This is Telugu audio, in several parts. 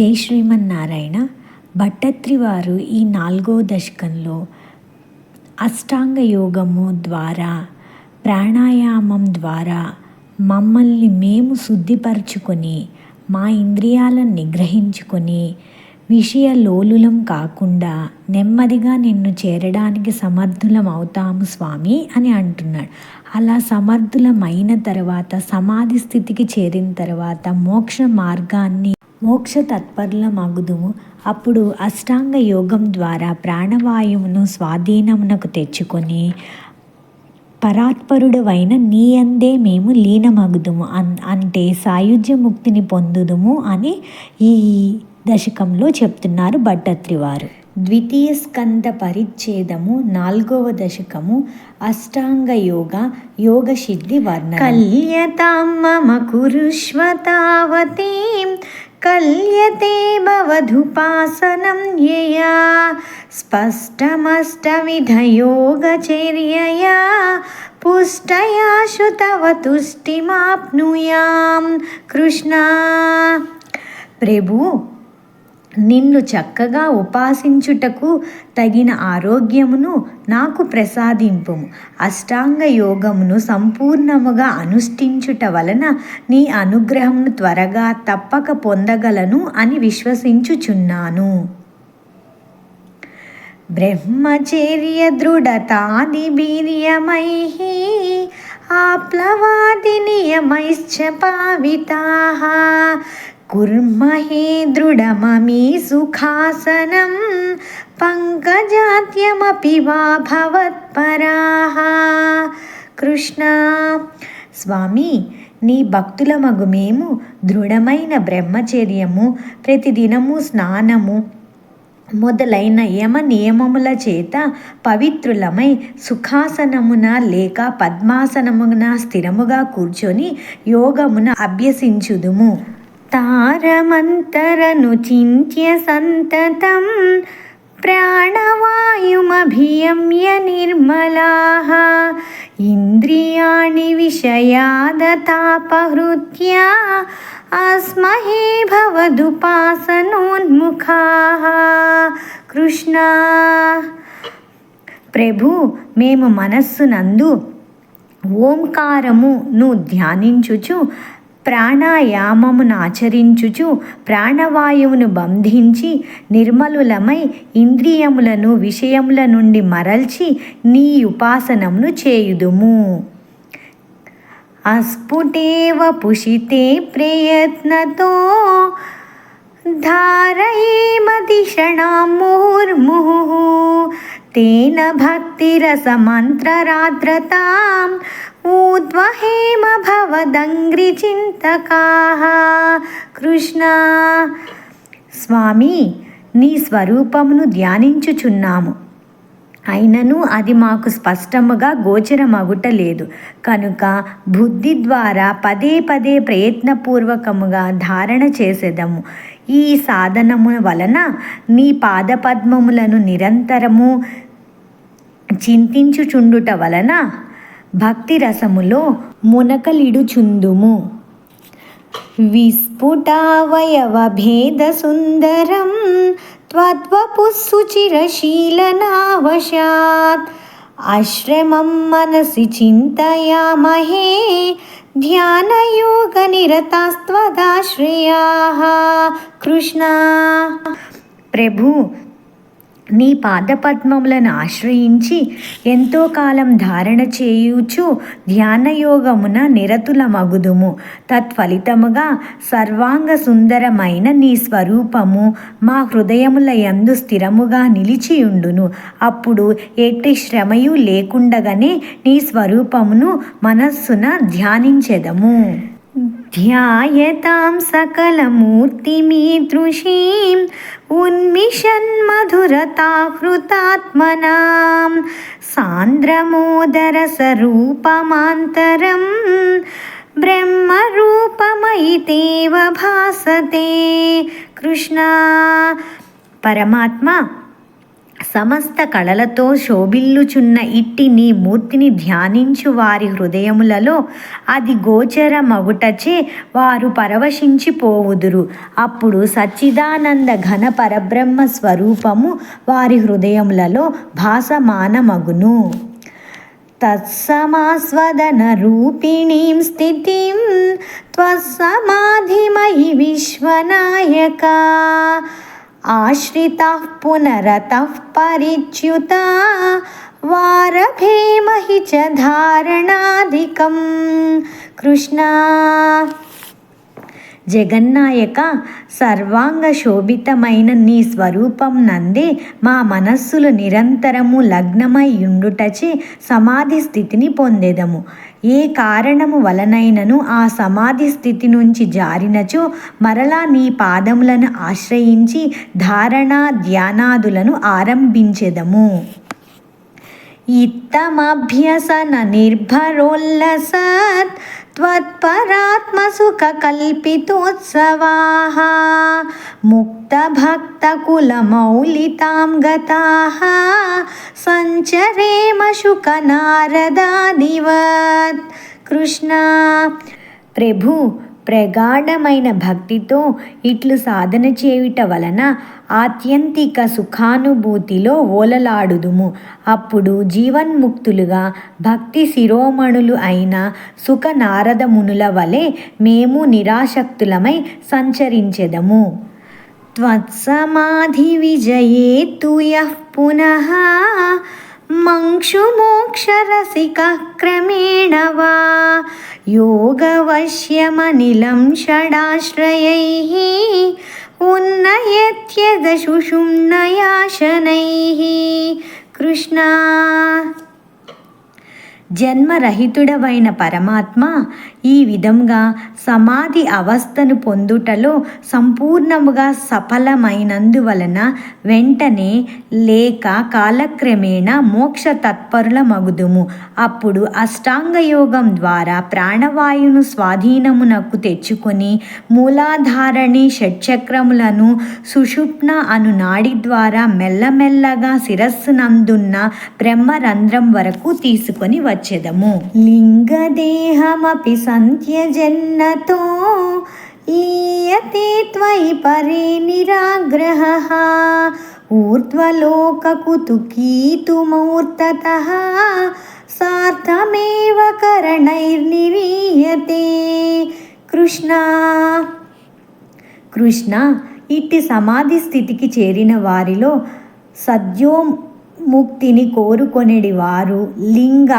జై శ్రీమన్నారాయణ. భట్టత్రి వారు ఈ నాలుగో దశకంలో అష్టాంగ యోగము ద్వారా ప్రాణాయామం ద్వారా మమ్మల్ని మేము శుద్ధిపరచుకొని మా ఇంద్రియాలను నిగ్రహించుకొని విషయ లోలులం కాకుండా నెమ్మదిగా నిన్ను చేరడానికి సమర్థులం అవుతాము స్వామి అని అంటున్నాడు. అలా సమర్థులమైన తర్వాత సమాధి స్థితికి చేరిన తర్వాత మోక్ష మార్గాన్ని మోక్ష తత్పరులమగుదుము అప్పుడు అష్టాంగ యోగం ద్వారా ప్రాణవాయువును స్వాధీనమునకు తెచ్చుకొని పరాత్పరుడవైన నీ అందే మేము లీనమగుదుము అన్ అంటే సాయుధ్య ముక్తిని పొందుదుము అని ఈ దశకంలో చెప్తున్నారు భట్టత్రి వారు ద్వితీయ స్కంద పరిచ్ఛేదము నాలుగవ దశకము అష్టాంగ యోగ యోగ సిద్ధి వర్ణ కల్యతాం మమ కురుష్వతావతీం कल्यते भवधुपासनं यया स्पष्टमष्टविधयोगचर्यया पुष्टया श्रुतवतुष्टिमाप्नुयां कृष्णा। प्रभु నిన్ను చక్కగా ఉపాసించుటకు తగిన ఆరోగ్యమును నాకు ప్రసాదింపుము. అష్టాంగ యోగమును సంపూర్ణముగా అనుష్ఠించుట వలన నీ అనుగ్రహమును త్వరగా తప్పక పొందగలను అని విశ్వసించుచున్నాను. బ్రహ్మచర్య దృఢతాది వీర్యమై ఆప్లవాది నియమైశ్చ పావితా కుర్మహే దృఢమమీ సుఖాసనం పంకజాత్యమపి వా కృష్ణ స్వామి నీ భక్తుల మగు మేము దృఢమైన బ్రహ్మచర్యము ప్రతిదినము స్నానము మొదలైన యమ నియమముల చేత పవిత్రులమై సుఖాసనమున లేక పద్మాసనమున స్థిరముగా కూర్చొని యోగమున అభ్యసించుదుము. తారమంతరను చింత్య సంతతం ప్రాణవాయుమభియమ్య నిర్మలాः. ఇంద్రియాణి విషయాదతాపహృత్య అస్మహే భవదుపాసనోన్ముఖాः. కృష్ణ! ప్రభు మేము మనస్సునందు ఓంకారమును ధ్యానించుచు ప్రాణాయామమును ఆచరించుచు ప్రాణవాయువును బంధించి నిర్మలులమై ఇంద్రియములను విషయముల నుండి మరల్చి నీ ఉపాసనమును చేయుదుము. అస్ఫుటేవ పుషితే ప్రయత్నతో ధారయేమదిషణాం ముహుర్ముహు తేన భక్తిరసమంత్రరాద్రతాం ఊద్వహేమ భవదంగ్రిచింతకాः కృష్ణ స్వామి నీ స్వరూపమును ధ్యానించుచున్నాము. అయినను అది మాకు స్పష్టముగా గోచరమగుటలేదు. కనుక బుద్ధి ద్వారా పదే పదే ప్రయత్నపూర్వకముగా ధారణ చేసేదము. ఈ సాధనము వలన నీ పాదపద్మములను నిరంతరము చింతించుచుండుట వలన భక్తి రసములో మునకలిడుచుందుము విస్ఫుటావయవ భేద సుందరం त्वद्वपुःसुचिरशीलनावशात् आश्रमं मनसि चिन्तयामहे ధ్యానయోగనిరతాస్త్వదాశ్రయాः కృష్ణ ప్రభు నీ పాదపద్మములను ఆశ్రయించి ఎంతో కాలం ధారణ చేయుచు ధ్యానయోగమున నిరతుల మగుదుము తత్ఫలితముగా సర్వాంగ సుందరమైన నీ స్వరూపము మా హృదయముల యందు స్థిరముగా నిలిచియుండును. అప్పుడు ఎట్టి శ్రమయు లేకుండగానే నీ స్వరూపమును మనస్సున ధ్యానించెదము. ध्यायतां सकलमूर्तिमीदृशीम् उन्मिषन्मधुरताहृतात्मनां सान्द्रमोदरसरूपमान्तरं ब्रह्मरूपमयि देव भासते कृष्णा। परमात्मा సమస్త కళలతో శోభిల్లుచున్న ఇట్టి నీ మూర్తిని ధ్యానించు వారి హృదయములలో అది గోచర మగుటచే వారు పరవశించిపోవుదురు. అప్పుడు సచ్చిదానంద ఘన పరబ్రహ్మ స్వరూపము వారి హృదయములలో భాసమానమగును. తత్సమాస్వదన రూపిణీం స్థితిం త్వసమాధిమయి విశ్వనాయకా. ఆశ్రిత పునరత పరిచ్యుత వారభేమహి చ ధారణాధికం. కృష్ణ! జగన్నాయక సర్వాంగ శోభితమైన నీ స్వరూపం నందే మా మనస్సులు నిరంతరము లగ్నమై ఉండుటచే సమాధి స్థితిని పొందేదము. ఏ కారణము వలనైనను ఆ సమాధి స్థితి నుంచి జారినచో మరలా నీ పాదములను ఆశ్రయించి ధారణ ధ్యానాదులను ఆరంభించెదము. ఇత్తమభ్యసన నిర్భరోల్లసత్ त्वत्परात्मसुखकल्पितोत्सवाः मुक्तभक्तकुलमौलितां गताः सञ्चरेम शुकनारदादिवत् కృష్ణ ప్రభు ప్రగాఢమైన భక్తితో ఇట్లు సాధన చేయుట వలన ఆత్యంతిక సుఖానుభూతిలో ఓలలాడుదుము అప్పుడు జీవన్ముక్తులుగా భక్తి శిరోమణులు అయిన సుఖ నారద మునుల వలె మేము నిరాశక్తులమై సంచరించెదము త్వత్సమాధి విజయే తు యః పునః మంక్షుమోక్షరసికः క్రమేణ వా योगवश्यमनिलं षडाश्रयैः उन्नयत्यदशुषुम्नयाशनैः కృష్ణ జన్మరహితుడవైన పరమాత్మ ఈ విధంగా సమాధి అవస్థను పొందుటలో సంపూర్ణముగా సఫలమైనందువలన వెంటనే లేక కాలక్రమేణా మోక్ష తత్పరుల మగుదుము అప్పుడు అష్టాంగయోగం ద్వారా ప్రాణవాయువును స్వాధీనమునకు తెచ్చుకొని మూలాధారణి షట్చక్రములను సుషుప్న అను నాడి ద్వారా మెల్లమెల్లగా శిరస్సునందున్న బ్రహ్మరంధ్రం వరకు తీసుకొని వచ్చెదము. లింగదేహమపి సంత్యజన్నతో లీయతే త్వయి పరే నిరాగ్రహः ఊర్ధ్వలోకకుతుకీతుమూర్తతः సార్థమేవ కరణైర్నిరీయతే. కృష్ణ కృష్ణ ఇట్టి సమాధి స్థితికి చేరిన వారిలో సద్యోముక్తిని కోరుకొనేడి వారు లింగ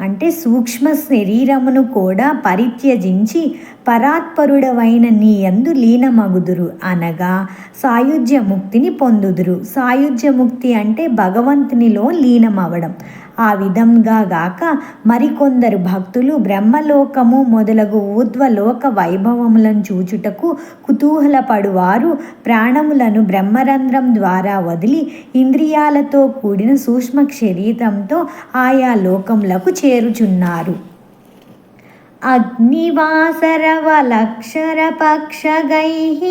అంటే సూక్ష్మ శరీరమును కూడా పరిత్యజించి పరాత్పరుడవైన నీ యందు లీనమగుదురు అనగా సాయుధ్య ముక్తిని పొందుదురు. సాయుధ్య ముక్తి అంటే భగవంతునిలో లీనమవడం. ఆ విధంగా గాక మరికొందరు భక్తులు బ్రహ్మలోకము మొదలగు ఊర్ధ్వలోక వైభవములను చూచుటకు కుతూహలపడువారు. ప్రాణములను బ్రహ్మరంధ్రం ద్వారా వదిలి ఇంద్రియాలతో కూడిన సూక్ష్మ శరీరంతో ఆయా లోకములకు చేరుచున్నారు. अग्निवासरवलक्षरपक्षगैः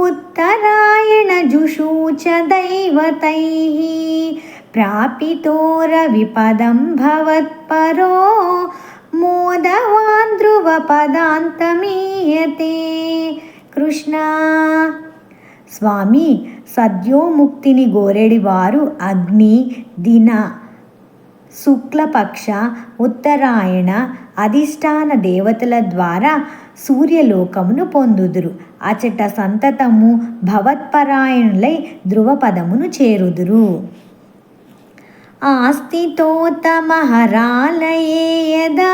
उत्तरायणजुषूच दैवतैः प्रापितोरविपदं भवत्परो मोदवान् ध्रुवपदान्तमीयते కృష్ణ స్వామి సద్యోముక్తిని గోరెడి వారు అగ్ని దిన శుక్లపక్ష ఉత్తరాయణ అధిష్టాన దేవతల ద్వారా సూర్యలోకమును పొందుదురు. అచట సంతతము భవత్పరాయణులై ధ్రువపదమును చేరుదురు. ఆస్థితోత్తమహరాలయే యదా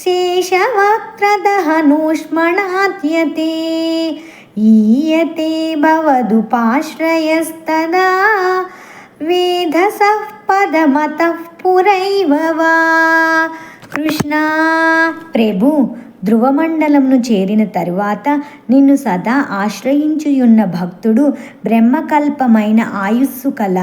శేషవక్రదహనూష్మణాద్యతే ఈయతే భవదుపాశ్రయస్తదా వేధసః పదమతః పురైవ వా కృష్ణ ప్రభు ధ్రువమండలంను చేరిన తరువాత నిన్ను సదా ఆశ్రయించుయున్న భక్తుడు బ్రహ్మకల్పమైన ఆయుస్సు కల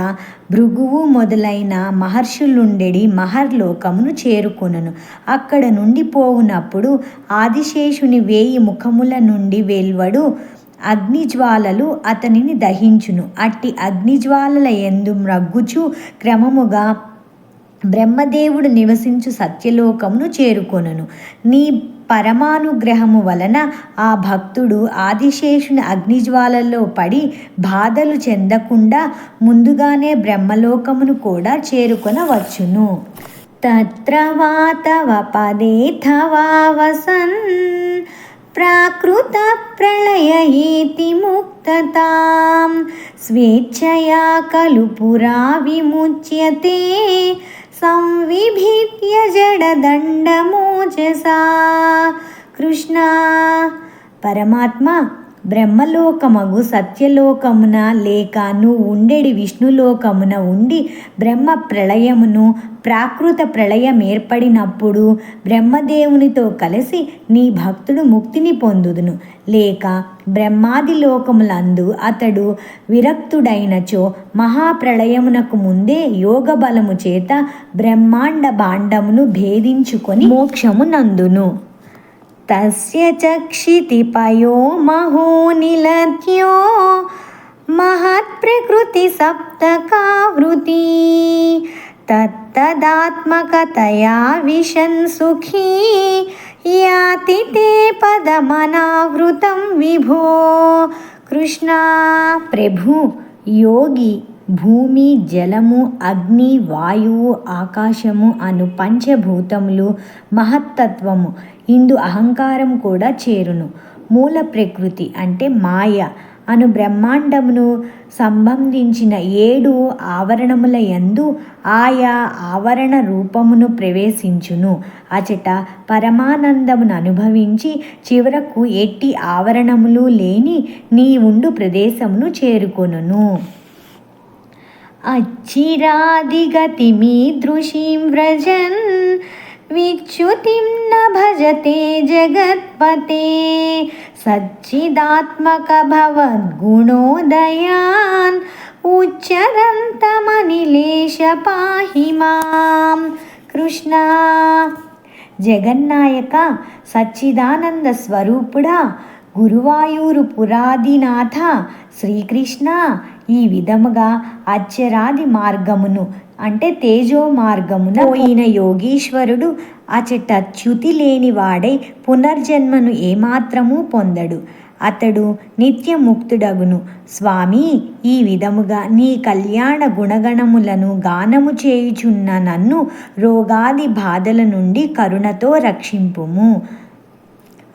భృగువు మొదలైన మహర్షులుండెడి మహర్లోకమును చేరుకొనును. అక్కడ నుండి పోవునప్పుడు ఆదిశేషుని వేయి ముఖముల నుండి వెల్వడు అగ్నిజ్వాలలు అతనిని దహించును. అట్టి అగ్నిజ్వాలల ఎందు మ్రగ్గుచు క్రమముగా బ్రహ్మదేవుడు నివసించు సత్యలోకమును చేరుకొనును. నీ పరమానుగ్రహము వలన ఆ భక్తుడు ఆదిశేషుని అగ్నిజ్వాలల్లో పడి బాధలు చెందకుండా ముందుగానే బ్రహ్మలోకమును కూడా చేరుకొనవచ్చును. తత్ర వాతవ పదే వసన్ ప్రాకృత ప్రళయ ఈతి ముక్తతాం స్వేచ్ఛయా ఖలు పురా విముచ్యతే సంవిభిత్య జడదండమోచసా కృష్ణ పరమాత్మ బ్రహ్మలోకమగు సత్యలోకమున లేక నువ్వు ఉండెడి విష్ణులోకమున ఉండి బ్రహ్మ ప్రళయమును ప్రాకృత ప్రళయం ఏర్పడినప్పుడు బ్రహ్మదేవునితో కలిసి నీ భక్తుడు ముక్తిని పొందుదును. లేక బ్రహ్మాది లోకములందు అతడు విరక్తుడైనచో మహాప్రళయమునకు ముందే యోగ బలము చేత బ్రహ్మాండ భాండమును భేదించుకొని మోక్షము నందును. తస్య చక్షితిపయో మహోనిలత్యో మహత్ప్రకృతి సప్తకావృతి తత్తదాత్మకతయా విశన్ సుఖీ యాతి తే పదమనావృతం విభో కృష్ణ ప్రభు యోగి భూమి జలము అగ్ని వాయువు ఆకాశము అను పంచభూతములు మహత్తత్వము ఇందు అహంకారం కూడా చేరును. మూల ప్రకృతి అంటే మాయ అను బ్రహ్మాండమును సంబంధించిన ఏడు ఆవరణముల యందు ఆయా ఆవరణ రూపమును ప్రవేశించును. అచట పరమానందమును అనుభవించి చివరకు ఎట్టి ఆవరణములు లేని నీ ఉండు ప్రదేశమును చేరుకొనును. అచ్చిరాదిగతిమీదృశీం వ్రజన్ विच्युतिं न भजते जगत्पते सच्चिदात्मकभवद्गुणोदयान् उच्चरन्तमनिलेश पाहि मां। कृष्णा जगन्नायक सच्चिदानन्दस्वरूपुडा गुरुवायूरुपुरादिनाथ श्रीकृष्णा ఈ విధముగా అచ్చరాది మార్గమును అంటే తేజో మార్గమున పోయిన యోగీశ్వరుడు అచట చ్యుతి లేనివాడై పునర్జన్మను ఏమాత్రము పొందడు. అతడు నిత్యముక్తుడగును. స్వామి ఈ విధముగా నీ కళ్యాణ గుణగణములను గానము చేయుచున్న నన్ను రోగాది బాధల నుండి కరుణతో రక్షింపుము.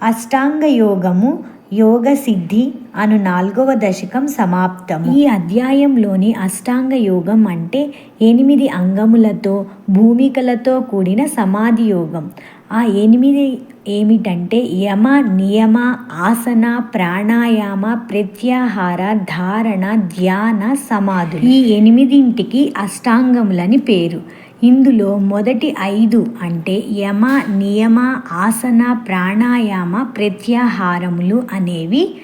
అష్టాంగ యోగము యోగ సిద్ధి అను నాలుగవ దశకం సమాప్తం. ఈ అధ్యాయంలోని అష్టాంగ యోగం అంటే ఎనిమిది అంగములతో భూమికలతో కూడిన సమాధి యోగం. ఆ ఎనిమిది ఏమిటంటే యమ నియమ ఆసన ప్రాణాయామ ప్రత్యాహార ధారణ ధ్యాన సమాధులు. ఈ ఎనిమిదింటికి అష్టాంగములని పేరు. ఇందులో మొదటి ఐదు అంటే యమ నియమ ఆసన ప్రాణాయామ ప్రత్యాహారములు అనేవి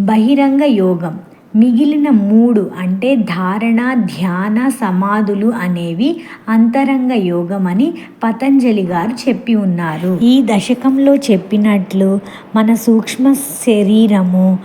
బహిరంగ యోగం. మిగిలిన మూడు అంటే ధారణ ధ్యాన సమాధులు అనేవి అంతరంగ యోగం అని పతంజలి గారు చెప్పి ఉన్నారు. ఈ దశకంలో చెప్పినట్లు మన సూక్ష్మ శరీరము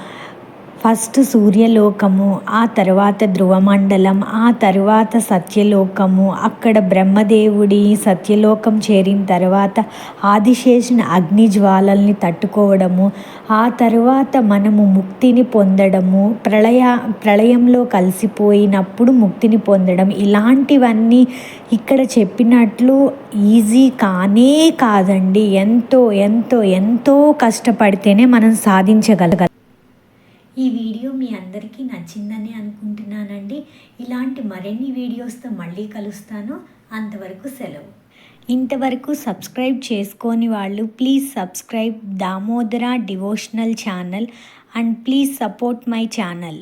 ఫస్ట్ సూర్యలోకము ఆ తర్వాత ధ్రువమండలం ఆ తర్వాత సత్యలోకము. అక్కడ బ్రహ్మదేవుడి సత్యలోకం చేరిన తర్వాత ఆదిశేషుని అగ్ని జ్వాలల్ని తట్టుకోవడము. ఆ తర్వాత మనము ముక్తిని పొందడము. ప్రళయ ప్రళయంలో కలిసిపోయినప్పుడు ముక్తిని పొందడం. ఇలాంటివన్నీ ఇక్కడ చెప్పినట్లు ఈజీ కానే కాదండి. ఎంతో ఎంతో ఎంతో కష్టపడితేనే మనం సాధించగలగ ఈ వీడియో మీ అందరికీ నచ్చిందని అనుకుంటున్నానండి. ఇలాంటి మరిన్ని వీడియోస్తో మళ్ళీ కలుస్తాను. అంతవరకు సెలవు. ఇంతవరకు సబ్స్క్రైబ్ చేసుకోని వాళ్ళు please subscribe Damodara devotional channel and please support my channel.